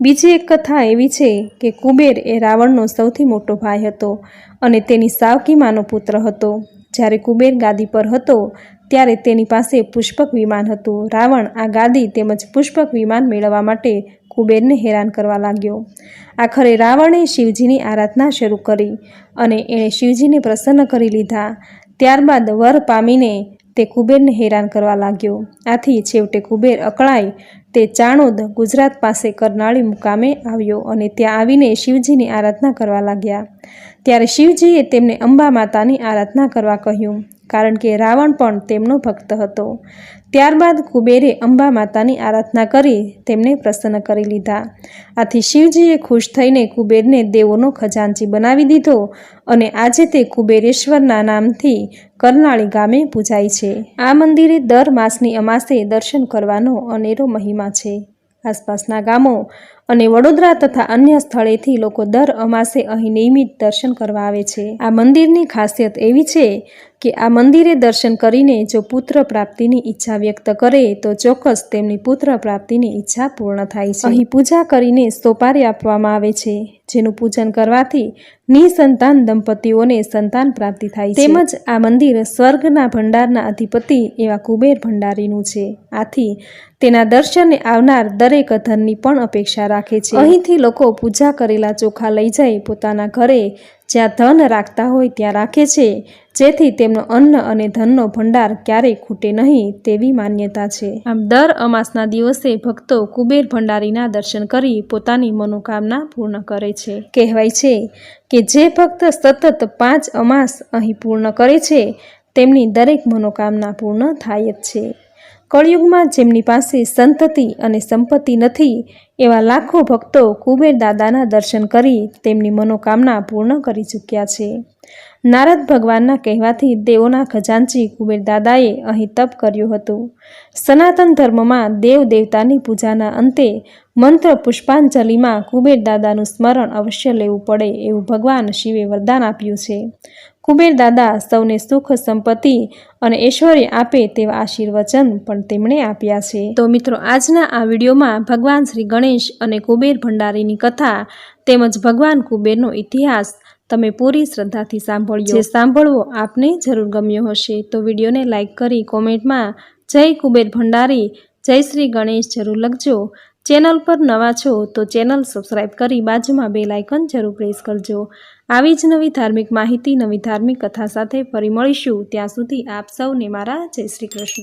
બીજી એક કથા એવી છે કે કુબેર એ રાવણનો સૌથી મોટો ભાઈ હતો અને તેની સાવકી માનો પુત્ર હતો. જ્યારે કુબેર ગાદી પર હતો, ત્યારે તેની પાસે પુષ્પક વિમાન હતું. રાવણ આ ગાદી તેમજ પુષ્પક વિમાન મેળવવા માટે કુબેરને હેરાન કરવા લાગ્યો. આખરે રાવણે શિવજીની આરાધના શરૂ કરી અને એણે શિવજીને પ્રસન્ન કરી લીધા. ત્યારબાદ વર પામીને તે કુબેરને હેરાન કરવા લાગ્યો. આથી છેવટે કુબેર અકળાઈ તે ચાણોદ ગુજરાત પાસે કરનાળી મુકામે આવ્યો અને ત્યાં આવીને શિવજીની આરાધના કરવા લાગ્યા. ત્યારે શિવજીએ તેમને અંબા માતાની આરાધના કરવા કહ્યું કારણ કે રાવણ પણ તેમનો ભક્ત હતો. ત્યારબાદ કુબેરે અંબા માતાની આરાધના કરી તેમને પ્રસન્ન કરી લીધા. આથી શિવજીએ ખુશ થઈને કુબેરને દેવોનો ખજાનચી બનાવી દીધો અને આજે તે કુબેરેશ્વરના નામથી કરનાળી ગામે પૂજાય છે. આ મંદિરે દર માસની અમાસે દર્શન કરવાનો અનેરો મહિમા છે. આસપાસના ગામો અને વડોદરા તથા અન્ય સ્થળેથી લોકો દર અમાસે અહીં નિયમિત દર્શન કરવા આવે છે. આ મંદિરની ખાસિયત એવી છે કે આ મંદિરે દર્શન કરીને જો પુત્ર પ્રાપ્તિની ઈચ્છા વ્યક્ત કરે તો ચોક્કસ તેમની પુત્ર પ્રાપ્તિની ઈચ્છા પૂર્ણ થાય છે. અહીં પૂજા કરીને સોપારી આપવામાં આવે છે, જેનું પૂજન કરવાથી નિસંતાન દંપતીઓને સંતાન પ્રાપ્તિ થાય છે. તેમજ આ મંદિર સ્વર્ગના ભંડારના અધિપતિ એવા કુબેર ભંડારીનું છે. આથી તેના દર્શને આવનાર દરેક ધનની પણ અપેક્ષા રાખે છે. અહીંથી લોકો પૂજા કરેલા ચોખા લઈ જાય પોતાના ઘરે જ્યાં ધન રાખતા હોય ત્યાં રાખે છે જેથી તેમનો અન્ન અને ધનનો ભંડાર ક્યારેય ખૂટે નહીં તેવી માન્યતા છે. આમ દર અમાસના દિવસે ભક્તો કુબેર ભંડારીના દર્શન કરી પોતાની મનોકામના પૂર્ણ કરે છે. કહેવાય છે કે જે ભક્ત સતત પાંચ અમાસ અહીં પૂર્ણ કરે છે, તેમની દરેક મનોકામના પૂર્ણ થાય જ છે. કળિયુગમાં જેમની પાસે સંતતિ અને સંપત્તિ નથી એવા લાખો ભક્તો કુબેર દાદાના દર્શન કરી તેમની મનોકામના પૂર્ણ કરી ચૂક્યા છે. નારદ ભગવાનના કહેવાથી દેવોના ખજાનચી કુબેર દાદાએ અહીં તપ કર્યું હતું. સનાતન ધર્મમાં દેવ દેવતાની પૂજાના અંતે મંત્ર પુષ્પાંજલિમાં કુબેર દાદાનું સ્મરણ અવશ્ય લેવું પડે એવું ભગવાન શિવે વરદાન આપ્યું છે. કુબેર દાદા સૌને સુખ સંપત્તિ અને ઐશ્વર્ય આપે તેવા આશીર્વચન પણ તેમણે આપ્યા છે. તો મિત્રો, આજના આ વિડીયોમાં ભગવાન શ્રી ગણેશ અને કુબેર ભંડારીની કથા તેમજ ભગવાન કુબેરનો ઇતિહાસ તમે પૂરી શ્રદ્ધાથી સાંભળ્યો. જે સાંભળવો આપને જરૂર ગમ્યો હશે તો વિડીયોને લાઇક કરી કોમેન્ટમાં જય કુબેર ભંડારી, જય શ્રી ગણેશ જરૂર લખજો. ચેનલ પર નવા છો તો ચેનલ સબસ્ક્રાઈબ કરી બાજુમાં બે લાઇકન જરૂર પ્રેસ કરજો. આવી જ નવી ધાર્મિક માહિતી, નવી ધાર્મિક કથા સાથે ફરી મળીશું. ત્યાં સુધી આપ સૌને મારા જય શ્રી કૃષ્ણ.